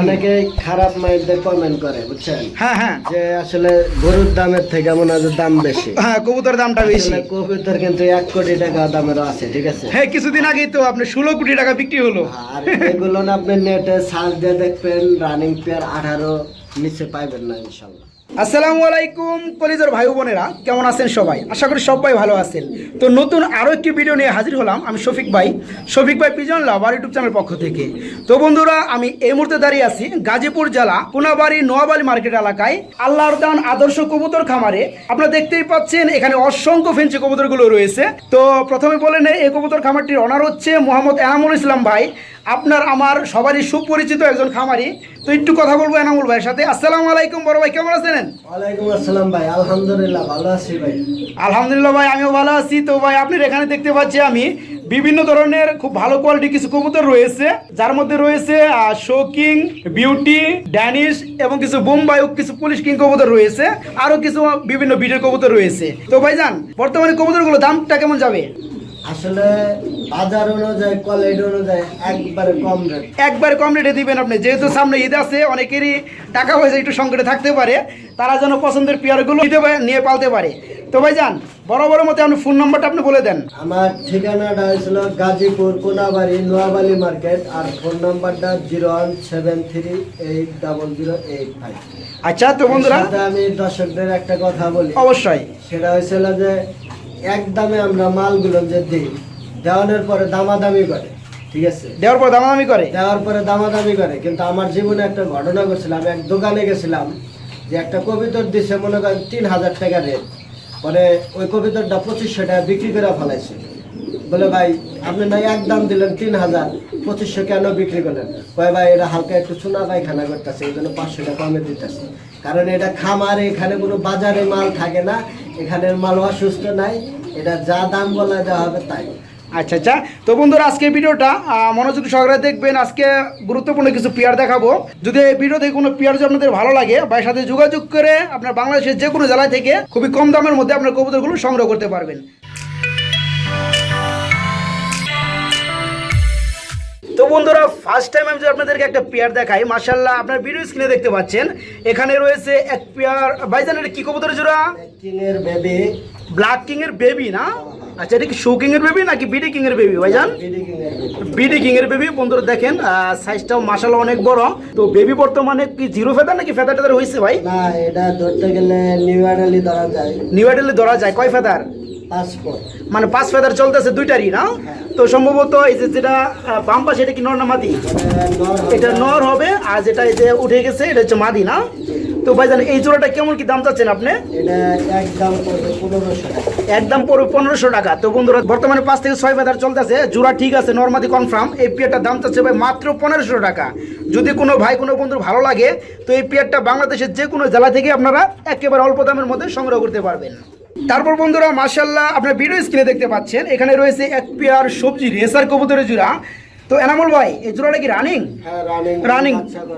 অনেকে খারাপ মাইন্ডে কমেন্ট করে বুঝছেন? হ্যাঁ হ্যাঁ। যে আসলে গরুর দামের থেকে মনে হয় দাম বেশি। হ্যাঁ কবুতর দামটা বেশি। কবুতর কিন্তু এক কোটি টাকা দামেরও আছে ঠিক আছে? হ্যাঁ কিছুদিন আগেই তো আপনি ষোলো কোটি টাকা বিক্রি হলো। আর এগুলো না আপনি নেটে সার্চ দিয়ে দেখবেন রানিং পেয়ার আঠারো নিচে পাইবেন না ইনশাল্লাহ। আসসালামু আলাইকুম কলিজার ভাই বোনেরা, কেমন আছেন সবাই? আশা করি সবাই ভালো আছেন। তো নতুন আরও একটি ভিডিও নিয়ে হাজির হলাম আমি শফিক ভাই শফিক ভাই পিজন লাভার ইউটিউব চ্যানেল পক্ষ থেকে। তো বন্ধুরা, আমি এই মুহূর্তে দাঁড়িয়ে আছি গাজীপুর জেলা কোনাবাড়ি নোয়াবাড়ি মার্কেট এলাকায় আল্লাহর দান আদর্শ কবুতর খামারে। আপনারা দেখতেই পাচ্ছেন, এখানে অসংখ্য ফেন্সি কবুতরগুলো রয়েছে। তো প্রথমে বলে নেই, এই কবুতর খামারটির অনার হচ্ছে মোহাম্মদ এনামুল ইসলাম ভাই। আপনার আমার সবারই সুপরিচিত একজন খামারি। তো একটু কথা বলব এনামুল ভাইয়ের সাথে। আসসালামু আলাইকুম বড় ভাই কেমন আছেন? ওয়ালাইকুম আসসালাম ভাই আলহামদুলিল্লাহ ভালো আছি ভাই। আলহামদুলিল্লাহ ভাই আমিও ভালো আছি। তো ভাই আপনার এখানে দেখতে পাচ্ছি আমি বিভিন্ন ধরনের খুব ভালো কোয়ালিটি কিছু কবুতর রয়েছে যার মধ্যে রয়েছে শোকিং বিউটি ড্যানিশ এবং কিছু বোম্বাই ও কিছু পুলিশ কিং কবুতর রয়েছে আরও কিছু বিভিন্ন বিটের কবুতর রয়েছে। তো ভাইজান বর্তমানে কবুতরগুলো দামটা কেমন যাবে? আসলে বাজার অনুযায়ী কোয়ালিটি অনুযায়ী একবারে কম রেট একবার কম রেটে দিবেন আপনি। যেহেতু সামনে ঈদ আছে অনেকেরই টাকা পয়সা একটু সংকটে থাকতে পারে। তারা যেন পছন্দের পেয়ারগুলো নিতে পারে নিয়ে পালতে পারে। তো ভাইজান বড় বড় মতে আপনি ফোন নাম্বারটা আপনি বলে দেন। আমার ঠিকানাটা হয়েছিল গাজীপুর কোনাবাড়ি নোয়াবালি মার্কেট আর ফোন নাম্বারটা zero one seven three eight double zero eight five আচ্ছা তো বন্ধুরা আমি দর্শকদের একটা কথা বলি। অবশ্যই। সেটা হয়েছিল যে এক দামে আমরা মালগুলো যে দিই দেওয়ানোর পরে দামাদামি করে ঠিক আছে? দেওয়ার পর দামাদামি করে? দেওয়ার পরে দামাদামি করে কিন্তু আমার জীবনে একটা ঘটনা ঘটছিল আমি এক দোকানে গেছিলাম যে একটা কবিতর দিছে মনে করেন তিন হাজার টাকা রেট। পরে ওই কবিতরটা পঁচিশশো টাকা বিক্রি করে ফেলাইছে। বলে, ভাই, আপনি না এক দাম দিলেন তিন হাজার, পঁচিশশো কেন বিক্রি করলেন? কয়, ভাই এটা হালকা একটু চুনা পায়খানা করতেছে, এই জন্য পাঁচশো টাকা কমে দিতেছে। কারণ এটা খামারে, এখানে কোনো বাজারে মাল থাকে না, এখানের মাল অসুস্থ নাই, এটা যা দাম বলা দেওয়া হবে তাই। আচ্ছা আচ্ছা। তো বন্ধুরা আজকের ভিডিওটা মনোযোগ সহকারে দেখবেন। আজকে গুরুত্বপূর্ণ কিছু পেয়ার দেখাবো। যদি এই ভিডিও থেকে কোনো পেয়ার যদি আপনাদের ভালো লাগে, ভাইয়ের সাথে যোগাযোগ করে আপনার বাংলাদেশের যে কোনো জেলা থেকে খুবই কম দামের মধ্যে আপনার কবুতরগুলো সংগ্রহ করতে পারবেন। তো বন্ধুরা ফার্স্ট টাইম আমি যদি আপনাদেরকে একটা পেয়ার দেখাই মার্শাল্লাহ আপনার ভিডিও স্ক্রিনে দেখতে পাচ্ছেন। এখানে রয়েছে এক পেয়ার ভাইজান এটা কি কবুতর জোড়া? কিংয়ের বেবি ব্ল্যাক কিং এর বেবি না? আচ্ছা এটা কি শো কিং এর বেবি নাকি বিডি কিং এর বেবি ভাইজান? বিডি কিংয়ের বেবি কিং এর বেবি বন্ধুরা দেখেন সাইজটাও মাসাল অনেক বড়। তো বেবি বর্তমানে কি জিরো ফেদার নাকি ফেদার টেদার হয়েছে ভাই? না এটা ধরতে গেলে নিউ আডালি ধরা যায়। নিউ আইডেলে ধরা যায় কয় ফেদার মানে পাঁচ ফেদার চলতেছে দুইটারই না? তো সম্ভবত এই যে যেটা আহ, বাম পাশে এটা কি নর না মাদি? এটা নর হবে। আর যেটা এই যে উঠে গেছে এটা হচ্ছে মাদি না? তো ভাই ভাইজান এই জোড়াটা কেমন কি দাম চাচ্ছেন আপনি? একদম পড়বে পনেরোশো টাকা। একদম পড়বে পনেরোশো টাকা। তো বন্ধুরা বর্তমানে পাঁচ থেকে ছয় ফেদার চলতেছে জোড়া ঠিক আছে নর্মাদি কনফার্ম এই পেয়ারটার দাম চাচ্ছে ভাই মাত্র পনেরোশো টাকা। যদি কোনো ভাই কোনো বন্ধুর ভালো লাগে তো এই পেয়ারটা বাংলাদেশের যে কোনো জেলা থেকে আপনারা একেবারে অল্প দামের মধ্যে সংগ্রহ করতে পারবেন। তারপর বন্ধুরা মাসাল্লাহ আপনার ভিডিও স্ক্রিনে দেখতে পাচ্ছেন, এখানে রয়েছে এক পেয়ার সবজি, রেসার কবুতরের জোড়া। তো এনামুল ভাই এই জোড়াটা কি রানিং হ্যাঁ রানিং রানিং।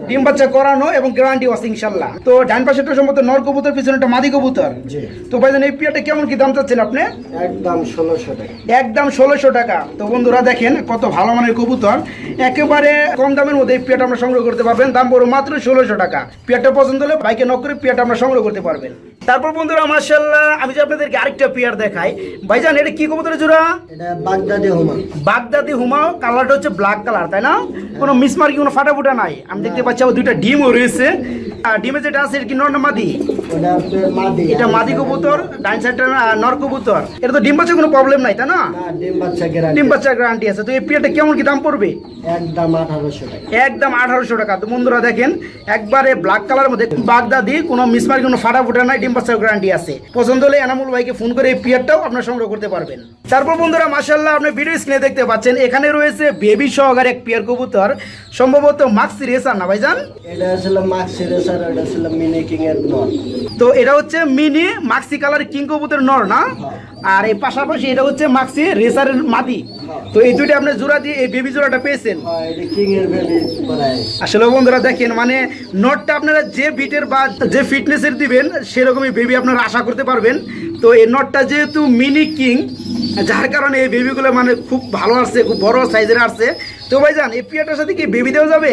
ডিম বাচ্চা করানো। এবং গ্যারান্টি আছে ইনশাল্লাহ। তো ডান পাশেটা সম্ভবত নর কবুতর পিছনে একটা মাদি কবুতর। জি। তো ভাইজান এই পেয়ারটা কেমন কি দাম চাচ্ছেন আপনি? একদম ষোলোশো টাকা। একদম ষোলোশো টাকা। তো বন্ধুরা দেখেন কত ভালো মানের কবুতর। একেবারে কম দামের মধ্যে এই পেয়ারটা আমরা সংগ্রহ করতে পারবেন। দাম পড়ো মাত্র ষোলোশো টাকা। পেয়ারটা পছন্দ হলে বাইকে নক করে পেয়ারটা আমরা সংগ্রহ করতে পারবেন। তারপর বন্ধুরা মার্শাল্লাহ আমি যে আপনাদেরকে আরেকটা পেয়ার দেখাই। ভাইজান এটা কি কবুতরের জোড়া? এটা বাগদাদি হোমা। বাগদাদি হুমা কালারটা হচ্ছে ব্ল্যাক কালার তাই না? কোনো মিসমার্কি কোনো ফাটাফুটা নাই। আমি দেখতে পাচ্ছি আবার দুইটা ডিমও রয়েছে। আর ডিমে যেটা আছে কি নর মাদি। এটা মাদি কবুতর ডাইন সাইডটা নর কবুতর। এটা তো ডিম বাচ্চা কোনো প্রবলেম নাই তাই না? ডিম বাচ্চা গ্যারান্টি ডিম বাচ্চার গ্যারান্টি আছে। তো এই পেয়ারটা কেমন কি দাম পড়বে? একদম আঠারোশো টাকা। একদম আঠারোশো টাকা। তো বন্ধুরা দেখেন একবারে ব্ল্যাক কালার মধ্যে বাগদাদি কোনো মিসমার কোনো ফাটা ফুটা নাই ডিম বাচ্চার গ্যারান্টি আছে। পছন্দ হলে এনামুল ভাইকে ফোন করে এই পেয়ারটাও আপনার সংগ্রহ করতে পারবেন। তারপর বন্ধুরা মাসাল্লাহ আপনি ভিডিও স্ক্রিনে দেখতে পাচ্ছেন এখানে রয়েছে বেবি সহকারে এক পেয়ার কবুতর সম্ভবত মাক্সি রেসার না ভাইজান? এটা ছিল মাক্সি রেসার এটা ছিল মিনি কিং এর নট তো এটা হচ্ছে মিনি মাক্সি কালার কিং কবুতর নর না? আর এই পাশাপাশি এটা হচ্ছে মাক্সি রেসারের মাদি। তো এই দুইটা আপনি জোড়া দিয়ে এই বেবি জোড়াটা পেয়েছেন। হ্যাঁ আসলে বন্ধুরা দেখেন মানে নটটা আপনারা যে বিটের বা যে ফিটনেসের দিবেন সেরকমই বেবি আপনারা আশা করতে পারবেন। তো এই নটটা যেহেতু মিনি কিং যার কারণে এই বেবিগুলো মানে খুব ভালো আসছে খুব বড় সাইজের আসছে। তো ভাই যান এই পিয়াটার সাথে কি বেবি দেওয়া যাবে?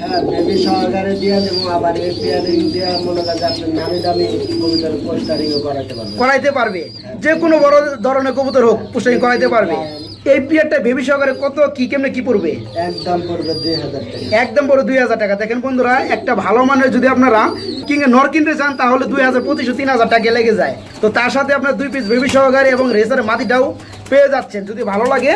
হ্যাঁ বেবি সহকারে দিয়ে দেবো আবার এই পেয়ারিং দিয়ে মনে করেন যে আপনি নামি দামি কবিতার পোস্টারিংও করাতে পারবেন। করাইতে পারবে। যে কোনো বড় ধরনের কবুতর হোক পুষ্টাই করাইতে পারবে। এই পিয়ারটা বেবি সহকারে কত কি কেমনে কি পড়বে? একদম পড়বে দুই হাজার টাকা। একদম পড়বে দুই হাজার টাকা। দেখেন বন্ধুরা একটা ভালো মানের যদি আপনারা কিংবা নর কিনতে চান তাহলে দুই হাজার পঁচিশশো তিন হাজার টাকা লেগে যায়। তো তার সাথে আপনার দুই পিস বেবি সহকারে এবং রেজার মাটিটাও পেয়ে যাচ্ছেন। যদি ভালো লাগে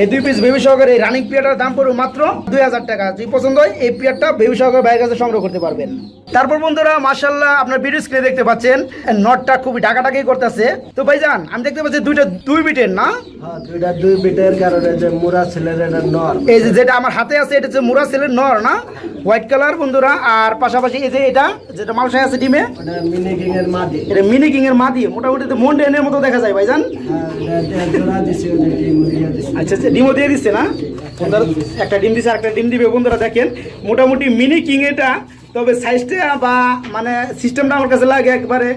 এই দুই পিস বেবি সহকারে এই রানিং পিয়ারটার দাম পড়বে মাত্র দুই হাজার টাকা। যদি পছন্দ হয় এই পিয়ারটা বেবি সহকারে বাইরের কাছে সংগ্রহ করতে পারবেন। তারপর বন্ধুরা মার্শাল্লাহ আপনার ভিডিও স্ক্রিনে দেখতে পাচ্ছেন নটটা খুবই ডাকাটাকি করতেছে। তো ভাইজান আমি দেখতে পাচ্ছি দুইটা দুই বিটের না? হ্যাঁ দুইটা দুই বিটের কারণে যে মুরা ছেলের এটা নর এই যে যেটা আমার হাতে আছে এটা মুরা সেলের নর না? হোয়াইট কালার বন্ধুরা আর পাশাপাশি এই যে এটা যেটা আছে ডিমে ওটা মিনি কিং এর মাদি। এটা মিনি কিং এর মা মোটামুটি মন ডেনের মতো দেখা যায় ভাইজান। আচ্ছা আচ্ছা ডিমও দিয়ে দিচ্ছে না? একটা ডিম দিচ্ছে আর একটা ডিম দিবে, বন্ধুরা, দেখেন। মোটামুটি মিনি কিং এটা, তবে সাইজটা বা মানে সিস্টেমটা আমার কাছে লাগে একবারে।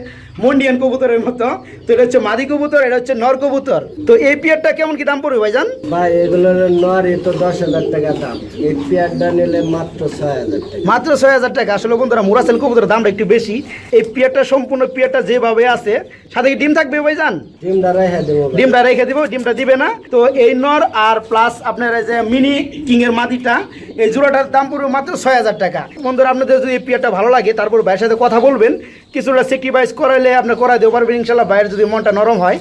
মন্ডিয়ান কবুতরের মতো। তো এটা হচ্ছে মাদি কবুতর এটা হচ্ছে নর কবুতর। তো এই পিয়ারটা কেমন কি দাম পড়বে ভাইজান? ভাই এগুলোর নর এ তো দশ হাজার টাকা দাম। এই পেয়ারটা নিলে মাত্র ছয় হাজার টাকা। মাত্র ছয় হাজার টাকা। আসলে বন্ধুরা মুরাসেল কবুতরের দামটা একটু বেশি। এই পিয়ারটা সম্পূর্ণ পিয়ারটা যেভাবে আছে সাথে কি ডিম থাকবে ভাইজান? ডিম দ্বারাই হ্যাঁ দেবো ডিমটা রেখে দিব ডিমটা দিবে না। তো এই নর আর প্লাস আপনার এই যে মিনি কিং এর মাটিটা এই জোড়াটার দাম পড়বে মাত্র ছয় হাজার টাকা। বন্ধুরা আপনাদের যদি এই পিয়ারটা ভালো লাগে তারপর ভাইয়ের সাথে কথা বলবেন। কিছুটা সেক্রিফাইস করাইলে আপনি করাই দেবো পারবেন ইনশাল্লাহ বাইরের যদি মনটা নরম হয়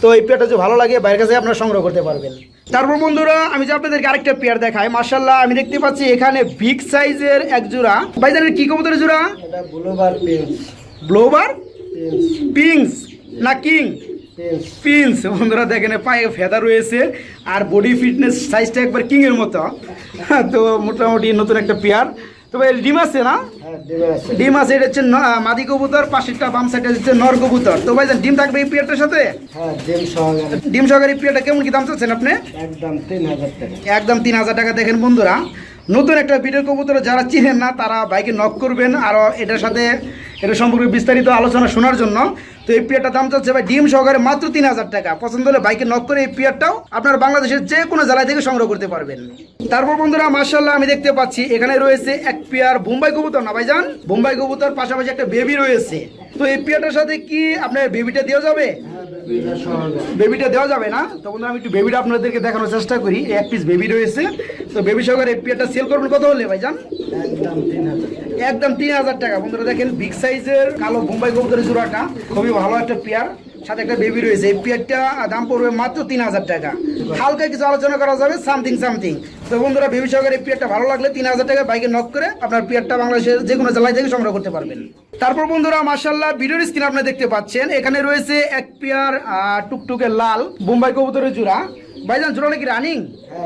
তো এই পেয়ারটা যদি ভালো লাগে বাইরের কাছে আপনারা সংগ্রহ করতে পারবেন। তারপর বন্ধুরা আমি যে আপনাদেরকে আরেকটা পেয়ার দেখাই মার্শাল্লাহ আমি দেখতে পাচ্ছি এখানে বিগ সাইজের এক জোড়া। ভাইজানের কি কবুতরের জোড়া? ব্লুবার ব্লোবার পিংস না কিং পিন্স বন্ধুরা দেখেন পায়ে ফেদা রয়েছে আর বডি ফিটনেস সাইজটা একবার কিংয়ের মতো। তো মোটামুটি নতুন একটা পেয়ার। তবে ডিম আছে না? হ্যাঁ ডিমে আছে। এটা হচ্ছে মাদি কবুতর পাশেরটা বাম সাইডে হচ্ছে নর কবুতর। তো ভাইজান ডিম থাকবে এই পেয়ারটার সাথে? হ্যাঁ ডিম সহকারে। ডিম সহকারী পেয়ারটা কেমন কি দাম চাচ্ছেন আপনি? একদম তিন হাজার টাকা। একদম তিন হাজার টাকা। দেখেন বন্ধুরা নতুন একটা বিটের কবুতর যারা চিনেন না তারা বাইকে নক করবেন। আর এটার সাথে এটা সম্পর্কে বিস্তারিত আলোচনা শোনার জন্য। তো এই পিয়ারটার দাম চাচ্ছে ভাই ডিম সহকারে মাত্র তিন হাজার টাকা। পছন্দ হলে বাইকে নক করে এই পিয়ারটাও আপনার বাংলাদেশের যে কোনো জেলা থেকে সংগ্রহ করতে পারবেন। তারপর বন্ধুরা মার্শাল্লাহ আমি দেখতে পাচ্ছি, এখানে রয়েছে এক পেয়ার বোম্বাই কবুতর। না ভাইজান, বোম্বাই কবুতর পাশাপাশি একটা বেবি রয়েছে। তো এই পেয়ারটার সাথে কি আপনার বেবিটা দেওয়া যাবে? বেবিটা দেওয়া যাবে না। তখন বন্ধুরা আমি একটু বেবিটা আপনাদেরকে দেখানোর চেষ্টা করি। এক পিস বেবি রয়েছে। তো বেবি সহকারে এই পেয়ারটা সেল করবেন কত হলে ভাইজান? একদম তিন হাজার টাকা। বন্ধুরা দেখেন বিগ সাইজের কালো বোম্বাই কবুতরের জোড়াটা। খুবই ভালো একটা পেয়ার সাথে একটা বেবি রয়েছে। এই পেয়ারটা দাম পড়বে মাত্র তিন হাজার টাকা। হালকা কিছু আলোচনা করা যাবে সামথিং সামথিং তো বন্ধুরা বেবি সহকারে এই পেয়ারটা ভালো লাগলে তিন হাজার টাকা বাইকে নক করে আপনার পেয়ারটা বাংলাদেশের যে কোনো জেলায় থেকে সংগ্রহ করতে পারবেন। তারপর বন্ধুরা মার্শাল্লাহ ভিডিওর স্ক্রিন আপনি দেখতে পাচ্ছেন এখানে রয়েছে এক পেয়ার টুকটুকে লাল বোম্বাই কবুতরের জোড়া ভাইজান জোড়া কি রানিং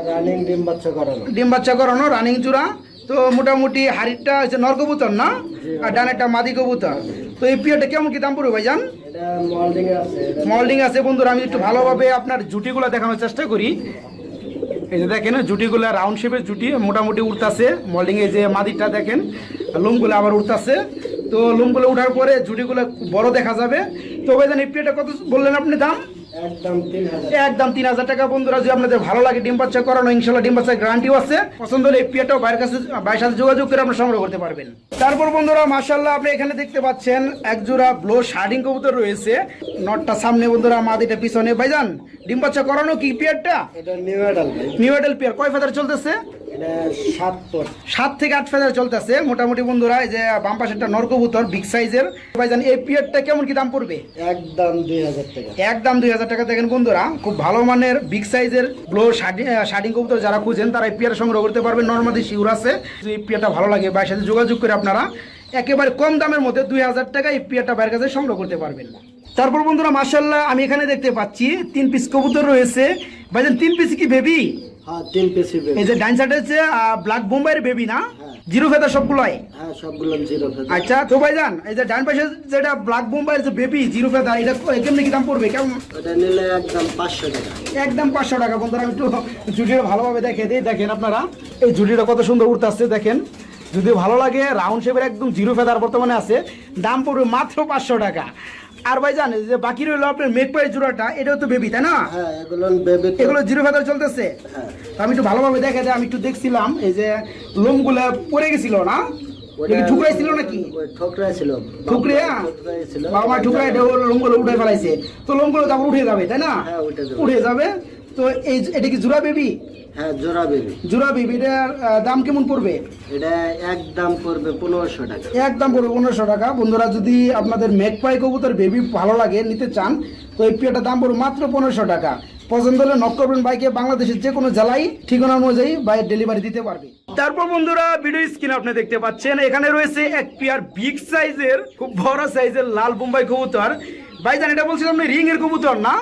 রানিং ডিম বাচ্চা করানো। ডিম বাচ্চা করানো রানিং চূড়া। তো মোটামুটি হাড়িটা হচ্ছে নর কবুতর না? আর ডানেরটা মাদি কবুতর। তো এই পিয়াটা কেমন কি দাম পড়বে ভাইজান? মল্ডিং আছে আছে বন্ধুরা আমি একটু ভালোভাবে আপনার জুটিগুলো দেখানোর চেষ্টা করি। এই যে দেখেন জুটিগুলো রাউন্ড শেপের জুটি মোটামুটি উঠতাছে মল্ডিংয়ে যে মাদিরটা দেখেন লুমগুলো আবার উঠতাছে তো লুমগুলো উঠার পরে জুটিগুলো বড় দেখা যাবে। তো ভাইজান এই পিয়াটা কত বললেন আপনি দাম? একদম তিন হাজার। টাকা। বন্ধুরা যদি আপনাদের ভালো লাগে ডিম বাচ্চা করানো ইনশাল্লাহ ডিম বাচ্চার গ্যারান্টিও আছে। পছন্দ হলে এই পিয়াটাও বাইরের কাছে বাইরের সাথে যোগাযোগ করে আপনারা সংগ্রহ করতে পারবেন। তারপর বন্ধুরা মাশাল্লাহ আপনি এখানে দেখতে পাচ্ছেন এক জোড়া ব্লো শার্ডিং কবুতর রয়েছে। নটটা সামনে বন্ধুরা মাদিটা পিছনে। ভাইজান ডিম বাচ্চা করানো কি পিয়ারটা? New adult new adult pair. কয় ফেদার চলতেছে? সাত থেকে আট ফেদার চলতেছে। মোটামুটি বন্ধুরা এই যে বাম পাশেরটা নরকবুতর বিগ সাইজের ভাইজান এই পিয়ারটা কেমন কি দাম পড়বে? একদম দুই হাজার টাকা। একদম দুই হাজার টাকা দেখেন বন্ধুরা খুব ভালো মানের বিগ সাইজের ব্লো শার্টিং কবুতর যারা খুঁজেন তারা এই পেয়ার সংগ্রহ করতে পারবেন। নর্মালি শিউর আছে। এই পেয়ারটা ভালো লাগে বা সাথে যোগাযোগ করে আপনারা একেবারে কম দামের মধ্যে দুই হাজার টাকা এই পেয়ারটা বাইরের কাছে সংগ্রহ করতে পারবেন। তারপর বন্ধুরা মার্শাল্লাহ আমি এখানে দেখতে পাচ্ছি তিন পিস কবুতর রয়েছে। ভাইজান তিন পিস কি বেবি হ্যাঁ তিন পিসি এই যে ডাইন সাইডে হচ্ছে ব্ল্যাক বোম্বাইয়ের বেবি না? হ্যাঁ। জিরো ফেদার সবগুলোই? হ্যাঁ সবগুলো জিরো ফেদার। আচ্ছা তো ভাইজান এই যে ডান পাশে যেটা ব্ল্যাক বোম্বাইয়ের যে বেবি জিরো ফেদার এটা কেমনি কি দাম পড়বে? কেমন? নিলে একদম পাঁচশো টাকা। একদম পাঁচশো টাকা। বন্ধুরা আমি একটু জুটিটা ভালোভাবে দেখে দিই। দেখেন আপনারা এই জুটিটা কত সুন্দর উঠতে আসছে দেখেন। যদি ভালো লাগে রাউন্ড শেপের একদম জিরো ফেদার বর্তমানে আছে দাম পড়বে মাত্র পাঁচশো টাকা। আর ভাই জানেন যে বাকি রইল আপনার মেঘপাই জোড়াটা এটাও তো বেবি তাই না? হ্যাঁ এগুলো বেবি এগুলো জিরো ফেদার চলতেছে? হ্যাঁ। আমি একটু ভালোভাবে দেখে যে আমি একটু দেখছিলাম এই যে লোমগুলো পড়ে গেছিল না? ঠুকরাই ছিল ঠুকরাইছিল নাকি? ওই ঠোকরা ছিল ঠুকরিয়া ঠোকরাই ছিল বাবা মা ঠুকরাই লোমগুলো উঠে ফেলাইছে। তো লোমগুলো তারপর উঠে যাবে তাই না? হ্যাঁ, উঠে যাবে। তো এই এটা কি জোড়া বেবি? হ্যাঁ জোড়া বেবি। জোড়া বেবি এটার দাম কেমন পড়বে? এটা একদম পড়বে পনেরোশো টাকা। একদম পড়বে পনেরোশো টাকা। বন্ধুরা যদি আপনাদের মেঘপাই কবুতর বেবি ভালো লাগে নিতে চান তো এই পিয়াটার দাম পড়বে মাত্র পনেরোশো টাকা। পছন্দ হলে নক করবেন বাইকে বাংলাদেশের যে কোনো জেলায় ঠিকানা অনুযায়ী বাইক ডেলিভারি দিতে পারবে। তারপর বন্ধুরা ভিডিও স্ক্রিন আপনি দেখতে পাচ্ছেন। এখানে রয়েছে এক পেয়ার বিগ সাইজের খুব বড় সাইজের লাল বোম্বাই কবুতর। ভাইজান এটা বলছিলাম আপনি রিং এর কবুতর না?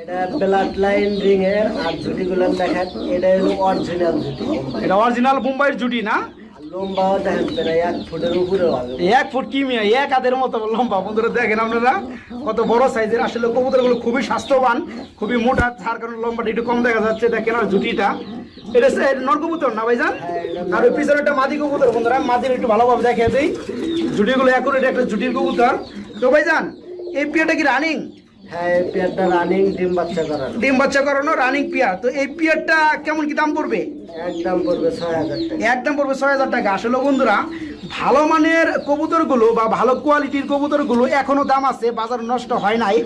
এটা ব্লাড লাইন রিং এর আর ঝুটিগুলো দেখেন এটা হলো অরিজিনাল ঝুটি এটা অরিজিনাল বোম্বাইয়ের জুটি না? আর দেখেন প্রায় এক ফুটের উপরে এক ফুট কি মিয়া? এক মতো লম্বা বন্ধুরা দেখেন আপনারা কত বড় সাইজের আসলে কবুতরগুলো খুবই স্বাস্থ্যবান খুবই মোটা যার কারণে লম্বাটা একটু কম দেখা যাচ্ছে। দেখেন আর জুটিটা। এটা নর কবুতর না ভাইজান? আর ওই পিছনে একটা মাদি কবুতর বন্ধুরা। মাদির একটু ভালোভাবে দেখে দেই। জুটিগুলো এখন এটা একটা জুটির কবুতর। তো ভাইজান এই পিয়াটা কি রানিং হ্যাঁ এই পেয়ারটা রানিং ডিম বাচ্চা করানো ডিম বাচ্চা করানো রানিং তো এই পিয়ারটা কেমন কি দাম পড়বে? একদম পড়বে ছয় হাজার টাকা। একদম পড়বে ছয় হাজার টাকা। আসলে বন্ধুরা ভালো মানের কবুতরগুলো বা ভালো কোয়ালিটির কবুতরগুলো এখনও দাম আছে বাজার নষ্ট হয় নাই।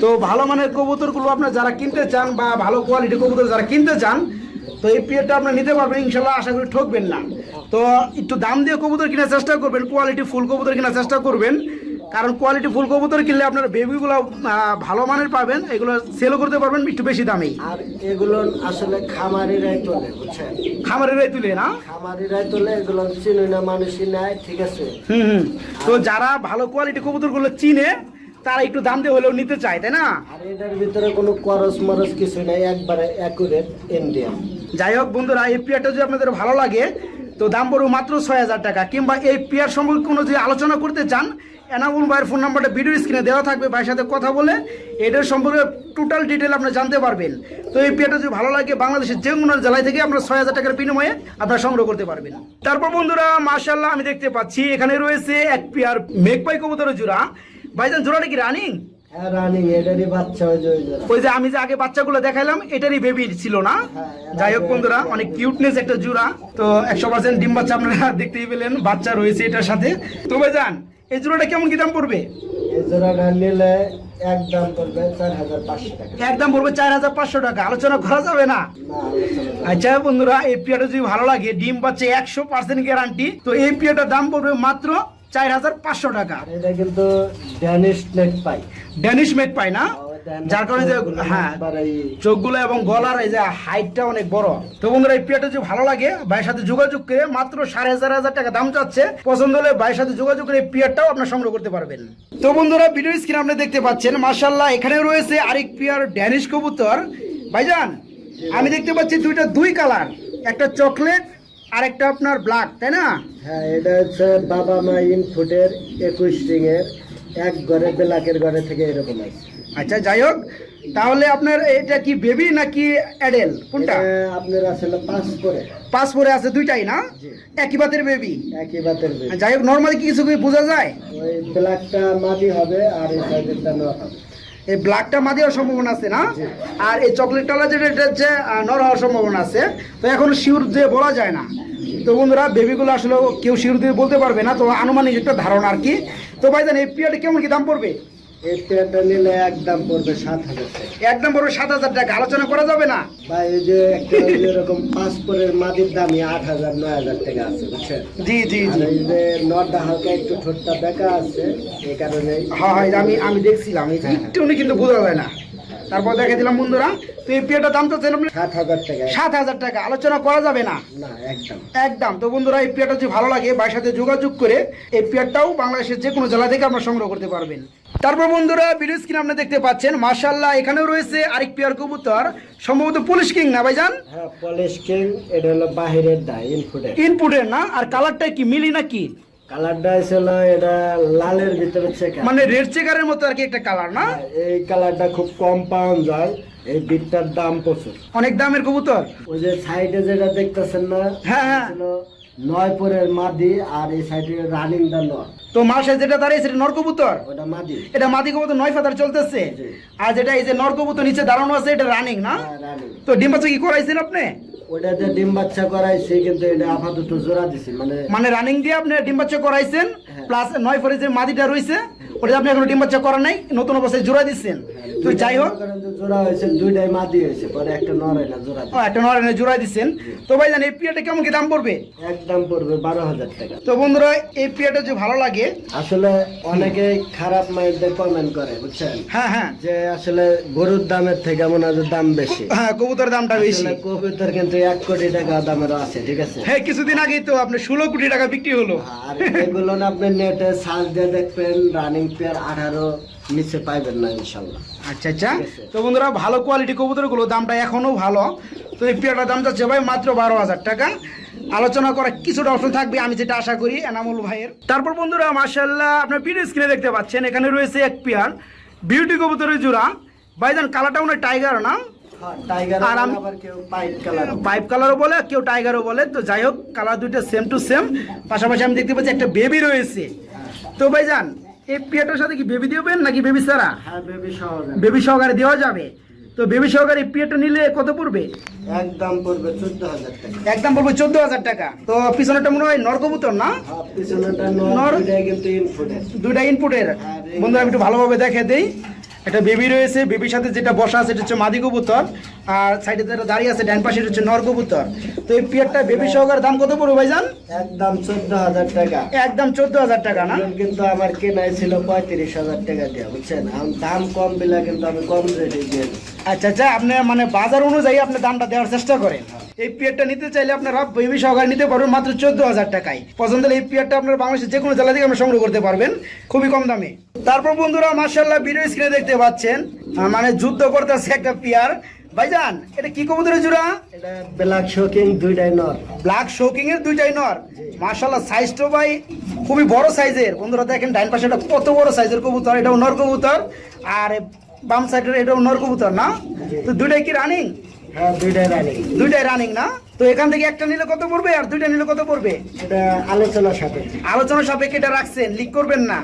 তো ভালো মানের কবুতরগুলো আপনার যারা কিনতে চান বা ভালো কোয়ালিটির কবুতর যারা কিনতে চান তো এই পিরিয়ডটা আপনার নিতে পারবেন ইনশাল্লাহ আশা করি ঠকবেন না। তো একটু দাম দিয়ে কবুতর কেনার চেষ্টা করবেন কোয়ালিটি ফুল কবুতর কেনার চেষ্টা করবেন। কারণ কোয়ালিটি ফুল কবুতর কিনলে আপনার বেবিগুলো ভালো মানের পাবেন এগুলো সেলও করতে পারবেন একটু বেশি দামেই। আর এগুলো আসলে খামারিরাই তোলে বুঝছেন? খামারেরাই তুলে না? খামারিরাই তোলে এগুলো চিনি না মানুষই নেয় ঠিক আছে? হুম হুম। তো যারা ভালো কোয়ালিটি কবুতরগুলো চিনে তারা একটু দাম দিয়ে হলেও নিতে চায় তাই না? আর এটার ভিতরে কোনো করস মরস কিছু নেই একবারে অ্যাকুরেট ইন্ডিয়ান যাই হোক বন্ধুরা এই পেয়ারটা যদি আপনাদের ভালো লাগে তো দাম পড়বে মাত্র ছয় হাজার টাকা কিংবা এই পেয়ার সম্পর্কে কোনো যদি আলোচনা করতে চান এনামুল ভাইয়ের ফোন নাম্বারটা ভিডিও স্ক্রিনে দেওয়া থাকবে ভাইয়ের সাথে কথা বলে এটার সম্পর্কে টোটাল ডিটেল আপনি জানতে পারবেন। তো এই পেয়ারটা যদি ভালো লাগে বাংলাদেশের যে কোনো জেলায় থেকে আপনার ছয় হাজার টাকার বিনিময়ে আপনারা সংগ্রহ করতে পারবেন। তারপর বন্ধুরা মার্শাল্লাহ আমি দেখতে পাচ্ছি এখানে রয়েছে এক পেয়ার মেঘপাই কবুতরের জোড়া। ভাইজান জোড়াটা কি রানিং হ্যাঁ রানিং হয়ে ওই যে আমি যে আগে বাচ্চাগুলো দেখাইলাম এটারই বেবি ছিল না? যাই হোক বন্ধুরা অনেক কিউটনেস একটা জোড়া। তো একশো পার্সেন্ট ডিম বাচ্চা আপনারা দেখতেই পেলেন বাচ্চা রয়েছে এটার সাথে। তো ভাই যান এই জোড়াটা কেমন কি দাম পড়বে? এই জোড়াটা নিলে একদম পড়বে চার হাজার পাঁচশো টাকা। একদম পড়বে চার হাজার পাঁচশো টাকা। আলোচনা করা যাবে না? আচ্ছা বন্ধুরা এই পিয়াটা যদি ভালো লাগে ডিম পাচ্ছে একশো পার্সেন্ট গ্যারান্টি তো এই পিয়াটার দাম পড়বে মাত্র চার হাজার পাঁচশো টাকা। এটা কিন্তু ড্যানিশ নেট পাই ড্যানিশ মেড পাই না? যার কারণে যে হ্যাঁ চোখগুলো এবং গলার এই যে হাইটটা অনেক বড়। তো বন্ধুরা এই পেয়ারটা যদি ভালো লাগে ভাইয়ের সাথে যোগাযোগ করে মাত্র সাড়ে হাজার হাজার টাকা দাম চাচ্ছে। পছন্দ হলে ভাইয়ের সাথে যোগাযোগ করে এই পেয়ারটাও আপনার সংগ্রহ করতে পারবেন। তো বন্ধুরা ভিডিও স্ক্রিন আপনি দেখতে পাচ্ছেন মার্শাল্লাহ এখানে রয়েছে আরেক পেয়ার ড্যানিশ কবুতর। ভাইজান আমি দেখতে পাচ্ছি দুইটা দুই কালার একটা চকলেট আর একটা আপনার ব্ল্যাক তাই না? হ্যাঁ এটা হচ্ছে বাবা মা ইনফুটের একুশ রিং এর এক ঘরে বেলাকের ঘরে থেকে এরকম আছে। আচ্ছা যাই হোক তাহলে আপনার এটা কি বেবি নাকি অ্যাডেল কোনটা? আপনার আসলে পাঁচ করে পাঁচ পরে আছে দুইটাই না? একই বাতের বেবি একই বাতের বেল। যাই হোক নর্মালি কি কিছু বোঝা যায়? ওই ব্ল্যাকটা মাটি হবে আর এই সাইডেরটা নর হবে। এই ব্ল্যাকটা মাদি হওয়ার সম্ভাবনা আছে না? আর এই চকলেট কালার যেটা এটা হচ্ছে নর হওয়ার সম্ভাবনা আছে। তো এখন শিউর দিয়ে বলা যায় না। তো বন্ধুরা বেবিগুলো আসলে কেউ শিউর দিয়ে বলতে পারবে না তো আনুমানিক একটা ধারণা আর কি। তো ভাইজান এই পিয়াটা কেমন কি দাম পড়বে? এই পেয়ারটা নিলে একদম পড়বে সাত হাজার টাকা। একদম পড়বে সাত হাজার টাকা। আলোচনা করা যাবে না? এই যে একটা ওই যে এরকম পাসপোর্টের মাটির দামই আট হাজার নয় হাজার টাকা আছে বুঝছেন? জি জি জি। এই যে নটটা হালকা একটু ঠোঁটটা বেঁকা আছে এই কারণে হ্যাঁ হ্যাঁ আমি আমি দেখছিলাম এই যে একটু কিন্তু বোঝা যায় না। তারপর দেখে দিলাম বন্ধুরা তো এই দাম তো চাইলাম সাত হাজার টাকা। সাত হাজার টাকা আলোচনা করা যাবে না। না একদম। একদম। তো বন্ধুরা এই পেয়ারটা যদি ভালো লাগে ভাইয়ের সাথে যোগাযোগ করে এই পেয়ারটাও বাংলাদেশের যে কোনো জেলা থেকে আপনারা সংগ্রহ করতে পারবেন। তারপর বন্ধুরা ভিডিও স্ক্রিন আপনি দেখতে পাচ্ছেন। মার্শাল্লাহ এখানেও রয়েছে আরেক পেয়ার কবুতর। সম্ভবত পুলিশ কিং না ভাইজান? হ্যাঁ পলিশ কিং এটা হলো বাহিরের দা ইনফুটের ইনপুটের না? আর কালারটা কি মিলি নাকি কালারটা ছিল এটা লালের ভিতরে চেকা মানে রেড চেকারের মতো আর কি একটা কালার না? এই কালারটা খুব কম পাওয়া যায় এই বিটটার দাম প্রচুর। অনেক দামের কবুতর? ওই যে সাইডে যেটা দেখতেছেন না হ্যাঁ হ্যাঁ। ছিল নয় পরের মাদি আর এই সাইডে রানিং দা নর তো মাসে যেটা দাঁড়িয়ে সেটা নরকবুতর? ওটা মাদি। এটা মাদি কবুতর নয় ফাদার চলতেছে। আর যেটা এই যে নরকবুতর নিচে দাঁড়ানো আছে এটা রানিং না? তো ডিম বাচ্চা কি করাইছেন আপনি? ওটাতে ডিম বাচ্চা করাইছি কিন্তু এটা আপাতত জোড়া দিছি মানে মানে রানিং দিয়ে আপনি ডিম বাচ্চা করাইছেন হ্যাঁ। প্লাস নয় ফরে যে মাদিটা রয়েছে ওটা আপনি এখনও ডিম বাচ্চা করা নাই নতুন অবস্থায় জোড়া দিচ্ছেন। তো যাই হোক। জোড়া হয়েছে দুইটাই মাদি হয়েছে পরে একটা হয় জোড়া ও, একটা জোড়া দিচ্ছেন। তো ভাই জান এই পিয়াটা কেমন কি দাম পড়বে? একদম পড়বে বারো হাজার টাকা। তো বন্ধুরা এই পিয়াটা যে ভালো লাগে আসলে অনেকে খারাপ মাইন্ডে কমেন্ট করে বুঝছেন? হ্যাঁ হ্যাঁ। যে আসলে গরুর দামের থেকে মনে হয় দাম বেশি। হ্যাঁ কবুতর দামটা বেশি। কবুতর কিন্তু এক কোটি টাকা দামেরও আছে ঠিক আছে? হ্যাঁ কিছুদিন আগেই তো আপনার ষোলো কোটি টাকা বিক্রি হলো। আর এগুলো না আপনি নেটে সার্চ দিয়ে দেখবেন রানিং পেয়ার আঠারো নিচে পাইবেন না ইনশাল্লাহ। আচ্ছা আচ্ছা। তো বন্ধুরা ভালো কোয়ালিটি কবুতরগুলো দামটা এখনও ভালো। তো এই পেয়ারটার দাম যাচ্ছে ভাই মাত্র বারো হাজার টাকা। আলোচনা করা কিছুটা অপশন থাকবে আমি যেটা আশা করি এনামুল ভাইয়ের। তারপর বন্ধুরা মার্শাল্লাহ আপনার ভিডিও স্ক্রিনে দেখতে পাচ্ছেন এখানে রয়েছে এক পেয়ার। বিউটি কবুতরের জোড়া। ভাইজান কালারটা মনে টাইগার না? আর আমি- পাইপ কালারও বলে। কেউ টাইগারও বলে তো যাই হোক কালার দুইটা সেম টু সেম পাশাপাশি আমি দেখতে পাচ্ছি একটা বেবি রয়েছে। তো ভাইজান এই পেয়ারটার সাথে কি বেবি দিবেন নাকি বেবি ছাড়া? হ্যাঁ বেবি সহকারে। দেওয়া যাবে। তো বেবি সহকারে এই নিলে কত পড়বে? একদম পড়বে চোদ্দ হাজার টাকা। একদম পড়বে চোদ্দ হাজার টাকা। তো পিছনেরটা মনে হয় নরকবুতর না? পিছনেটা দুইটা ইনপুটের বন্ধুরা আমি একটু ভালোভাবে দেখে দেই। একটা বেবি রয়েছে বেবির সাথে যেটা বসা আছে এটা হচ্ছে মাদি কবুতর। আর সাইডে যেটা দাঁড়িয়ে আছে ডান পাশে এটা হচ্ছে নর কবুতর। তো এই পিয়ারটা বেবি সহকার দাম কত পড়বে ভাইজান? একদম চোদ্দ হাজার টাকা। একদম চোদ্দ হাজার টাকা না? কিন্তু আমার কেনাই ছিল পঁয়ত্রিশ হাজার টাকা দিয়ে বুঝছেন? দাম কম দিলে কিন্তু আমি কম রেটে দিয়ে দিচ্ছি। আচ্ছা আচ্ছা আপনি মানে বাজার অনুযায়ী আপনি দামটা দেওয়ার চেষ্টা করেন। এই পিয়ারটা নিতে চাইলে আপনারা বেবি সহকারে নিতে পারবেন মাত্র চোদ্দ হাজার টাকায়। পছন্দ হলে এই পিয়ারটা আপনার বাংলাদেশের যে কোনো জেলা থেকে আপনি সংগ্রহ করতে পারবেন খুবই কম দামে। তারপর বন্ধুরা মার্শাল্লাহ ভিডিও স্ক্রিনে দেখতে পাচ্ছেন মানে যুদ্ধ করতে করতেছে একটা পিয়ার। ভাইজান এটা কি কবুতরের জোড়া? এটা ব্ল্যাক শোকিং দুইটাই নর। ব্ল্যাক শোকিং এর দুইটাই নর। মার্শাল্লাহ সাইজটা ভাই খুবই বড় সাইজের বন্ধুরা দেখেন ডাইন পাশে এটা কত বড় সাইজের কবুতর এটাও নর কবুতর। আর বাম সাইডের এটাও নর কবুতর না? তো দুইটাই কি রানিং হ্যাঁ দুইটাই রানিং দুইটাই রানিং না? তো এখান থেকে একটা নিলে কত পড়বে আর দুইটা নিলে কত পড়বে? এটা আলোচনার সাথে। আলোচনা সাপেক্ষে এটা রাখছেন লিক করবেন না।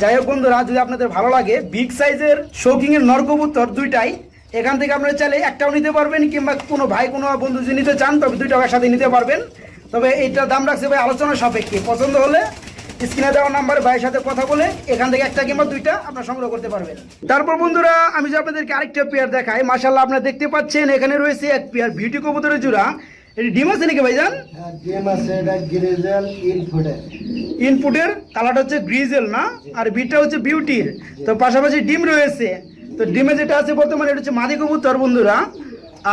যাই হোক বন্ধুরা যদি আপনাদের ভালো লাগে বিগ সাইজের শৌকিং এর নরকবুতর দুইটাই এখান থেকে আপনারা চাইলে একটাও নিতে পারবেন কিংবা কোনো ভাই কোনো বন্ধু যদি নিতে চান তবে দুইটা একসাথে নিতে পারবেন। তবে এইটার দাম রাখছে ভাই আলোচনা সাপেক্ষে। পছন্দ হলে স্ক্রিনে দেওয়া নাম্বারে ভাইয়ের সাথে কথা বলে এখান থেকে একটা কিংবা দুইটা আপনারা সংগ্রহ করতে পারবেন। তারপর বন্ধুরা আমি যে আপনাদেরকে আরেকটা পেয়ার দেখাই মাশাল্লাহ আপনারা দেখতে পাচ্ছেন এখানে রয়েছে এক পেয়ার বিউটি কবুতরের জোড়া। এটি ডিম আছে নাকি ভাইজান? হ্যাঁ ইনপুটের কালারটা হচ্ছে গ্রিজেল না? আর বিটটা হচ্ছে বিউটির তো পাশাপাশি ডিম রয়েছে। তো ডিমে যেটা আছে বর্তমানে এটা হচ্ছে মাদি কবুতর বন্ধুরা।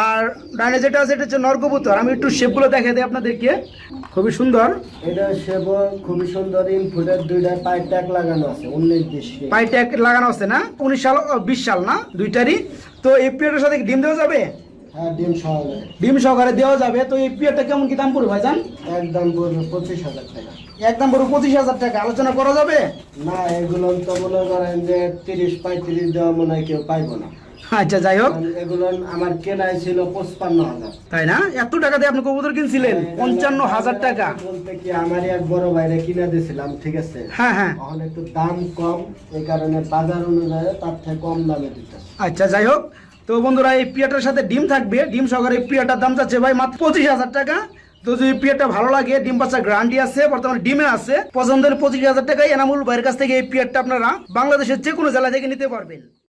আর ডাইনে যেটা আছে এটা হচ্ছে নর কবুতর আমি একটু শেপগুলো দেখে দিই আপনাদেরকে। খুবই সুন্দর। এটা সেব খুবই সুন্দর ইনফুটেড দুইটা পাইপ ট্যাগ লাগানো আছে উনিশ বিশ পাই ট্যাগ লাগানো আছে না? উনিশ সাল বিশ সাল না? দুইটারই। তো এই সাথে ডিম দেওয়া যাবে? হ্যাঁ ডিম সহকারে। দেওয়া যাবে। তো এই পিয়ারটা কেমন কি দাম পড়বে ভাইজান? একদম পড়বে পঁচিশ হাজার টাকা। একদম বড় পঁচিশ হাজার টাকা। আলোচনা করা যাবে? না এগুলো তো মনে করেন যে তিরিশ পঁয়ত্রিশ দেওয়া মনে হয় কেউ পাইবো না। আচ্ছা যাই হোক। এগুলো আমার কেনাই ছিল পঁচপান্ন হাজার। তাই না? এত টাকা দিয়ে আপনি কবুতর কিনছিলেন? পঞ্চান্ন হাজার টাকা। বলতে কি আমারই এক বড় বাইরে কিনে দিয়েছিলাম ঠিক আছে? হ্যাঁ হ্যাঁ। এখন একটু দাম কম এই কারণে বাজার অনুযায়ী তার থেকে কম দামে দিতে আচ্ছা যাই হোক। তো বন্ধুরা এই পিয়াটার সাথে ডিম থাকবে। ডিম সহকারে পিয়াটার দাম যাচ্ছে ভাই মাত্র পঁচিশ হাজার টাকা। তো যদি পিয়ারটা ভালো লাগে ডিম বাচ্চা গ্যারান্টি আছে বর্তমানে ডিমে আছে পছন্দের পঁচিশ হাজার টাকায় এনামুল ভাইয়ের কাছ থেকে এই পিয়ারটা আপনারা বাংলাদেশের যে কোনো জেলা থেকে নিতে পারবেন।